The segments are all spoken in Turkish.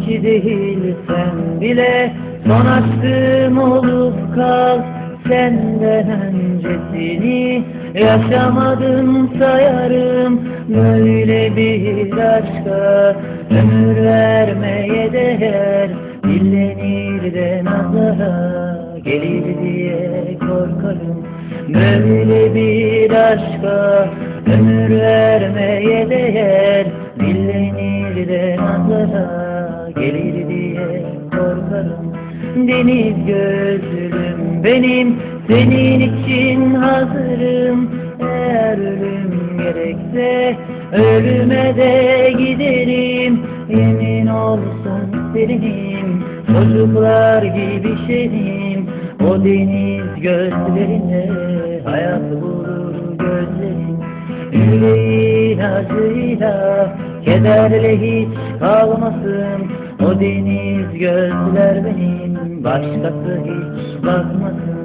İlki değil sen bile son aşkım olup kal. Senden öncesini yaşamadım sayarım. Böyle bir aşka ömür vermeye değer. Dillenir de nazara gelir diye korkarım. Böyle bir aşka ömür vermeye değer. Dillenir de nazara gelir diye korkarım Deniz gözlüm benim senin için hazırım. Eğer ölüm gerekse ölüme de giderim. Yemin olsun senin çocuklar gibi şenim O deniz gözlerine hayat bulur gözlerim. Yüreğin acıyla kederle hiç kalmasın. O deniz gözler benim. Başkası hiç bakmasın.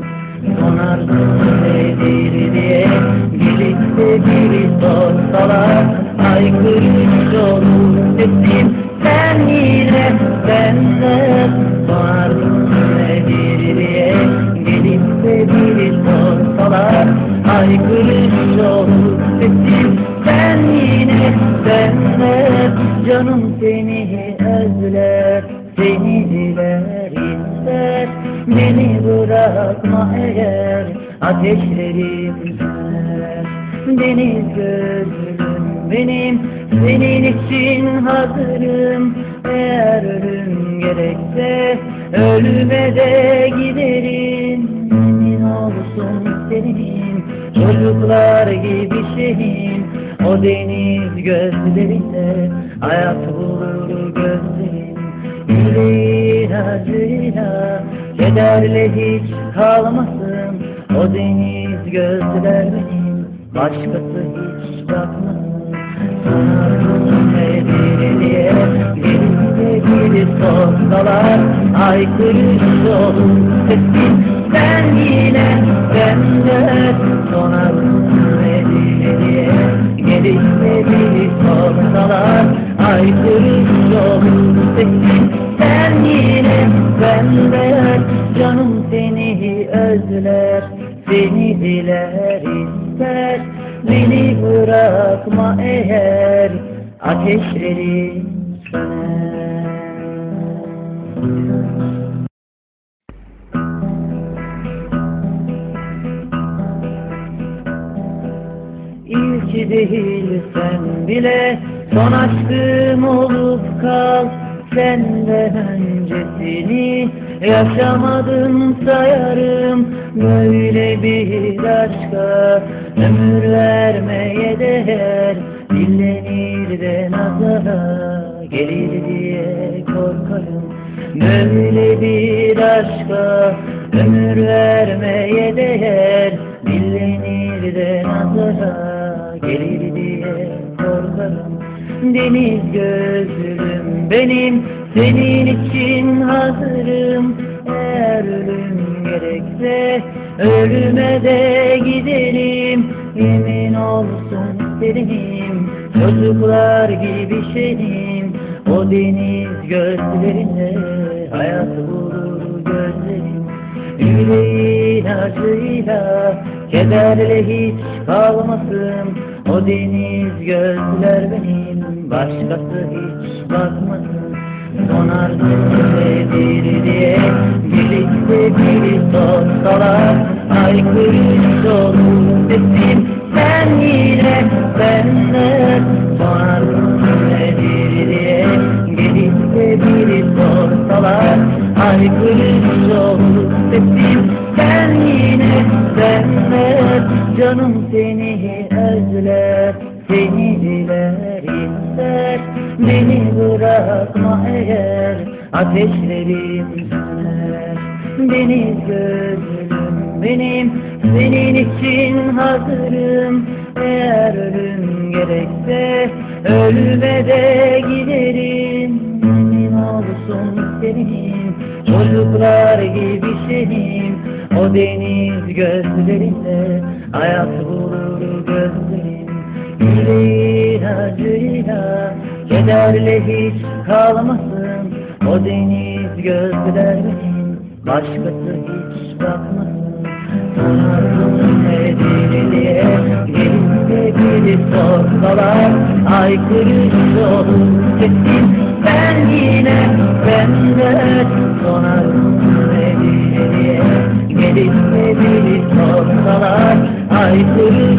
Sonarsın nedir diye gelip de biri sorsalar Aykırış olur sesim sen yine benden Sonarsın nedir diye gelip de biri sorsalar Aykırış olur sesim sen yine benden Canım seni özler ister. Beni bırakma eğer ateşlerim söner Deniz gözlüm benim senin için hazırım. Eğer ölüm gerekse ölüme de giderim. Emin olsun senin çocuklar gibi şeyin O deniz gözlerinde hayat bulur gözlerin Yüreğin acıyla. Kederle hiç kalmasın O deniz gözler benim başkası hiç bakmasın Sonarsın nedir diye gelip de gelip sorsalar Aykırış olur sesin sen yine benden Sonarsın Aykırış olur sesin sen yine benden Canım seni özler seni diler ister Beni bırakma eğer ateşlerim söner İlki değil sen bile son aşkım olup kal Senden öncesini yaşamadım sayarım. Böyle bir aşka ömür vermeye değer. Dillenir de nazara gelir diye korkarım. Böyle bir aşka ömür vermeye değer. Dillenir de nazara gelir diye korkarım Deniz gözlüm benim. Senin için hazırım Eğer ölüm gerekse. Ölüme de giderim Yemin olsun senin çocuklar gibi şeyim O deniz gözlerinde hayat bulur gözlerim. Yüreğin acıyla kederle hiç kalmasın. O deniz gözler benim başkası hiç bakmasın Sonarsın nedir diye. De biri sorsalar Aykırış olur sesim sen yine benden Sonarsın nedir diye. De biri sorsalar Aykırış olur sesim sen yine benden. Canım seni özler seni diler Beni bırakma eğer ateşlerim söner Deniz gözlüm benim senin için hazırım. Eğer ölüm gerekse ölüme de giderim. Emin olsun senin çocuklar gibi şeyim O deniz gözlerinde hayat bulur gözlerim. Yüreğin acıyla kederle hiç kalmasın O deniz gözler benim Başkası hiç bakmasın. Sanarım nedir diye Gelip de biri sorsalar Aykırı olur sesin Ben yine benden Sonarım Gelip de biri sorsalar Aykırı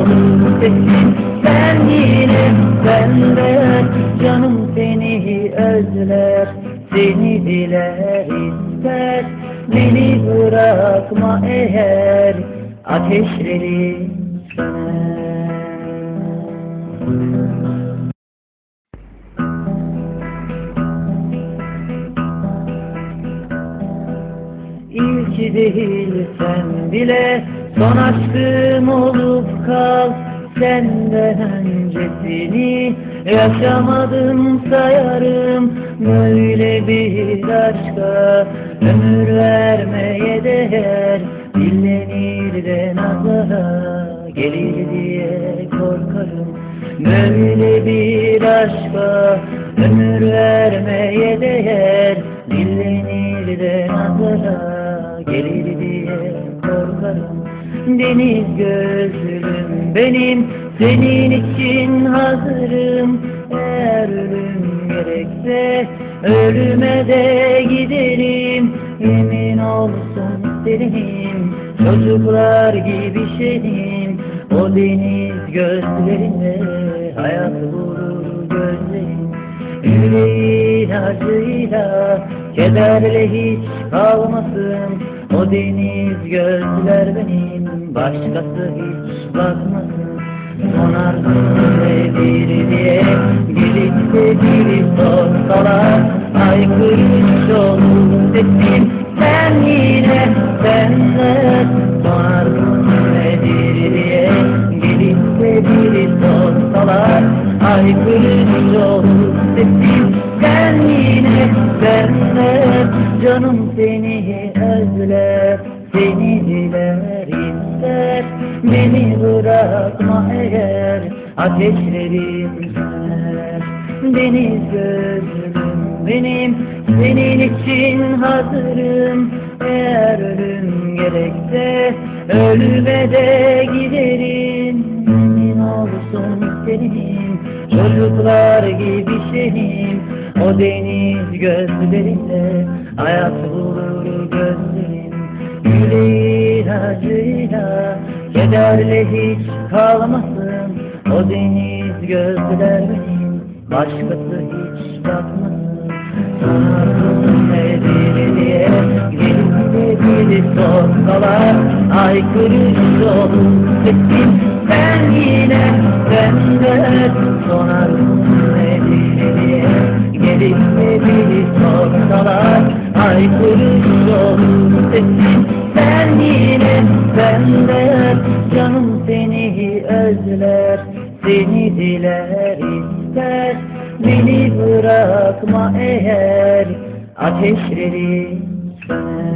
olur sesin Ben yine benden Canım seni özler. Seni diler ister. Beni bırakma eğer Ateşleri söner İlk değil sen bile Son aşkım olup kal. Senden öncesini Yaşamadım sayarım. Böyle bir aşka Ömür vermeye değer. Dinlenir de nazara Gelir diye korkarım. Böyle bir aşka Ömür vermeye değer. Dinlenir de nazara Gelir diye korkarım Deniz gözlüm benim. Senin için hazırım Eğer ölüm gerekse Ölüme de giderim. Yemin olsun isterim Çocuklar gibi şeyim. O deniz gözlerinde Hayat vurur gözlerim. Yüreğin acıyla Kederle hiç kalmasın O deniz gözler benim Başkası hiç bakmasın Sonarsın nedir diye Gelip de biri sorsalar Aykırış olur sesin Sen yine benden Sonarsın nedir diye Gelip de biri sorsalar Aykırış olur sesin Sen yine benden Canım seni özler Seni diler ister Beni bırakma eğer Ateşlerim Deniz gözlüm benim Senin için hazırım. Eğer ölüm gerekse Ölüme de giderim. Emin olsun isterim Çocuklar gibi şeyim O deniz gözlerinde Hayat bulur gözlerim Yüreğin acıyla Kederle hiç kalmasın. O deniz gözler benim Başkası hiç bakmasın. Sanarsın nedir diye Gelip biri sorsalar Aykırış olur sesin Ben yine benden Sonarsın nedir Elinde beni sorsalar Haykırıyor. Sesin Sen yine benden Canım seni özler Seni diler ister. Beni bırakma eğer Ateşleri söner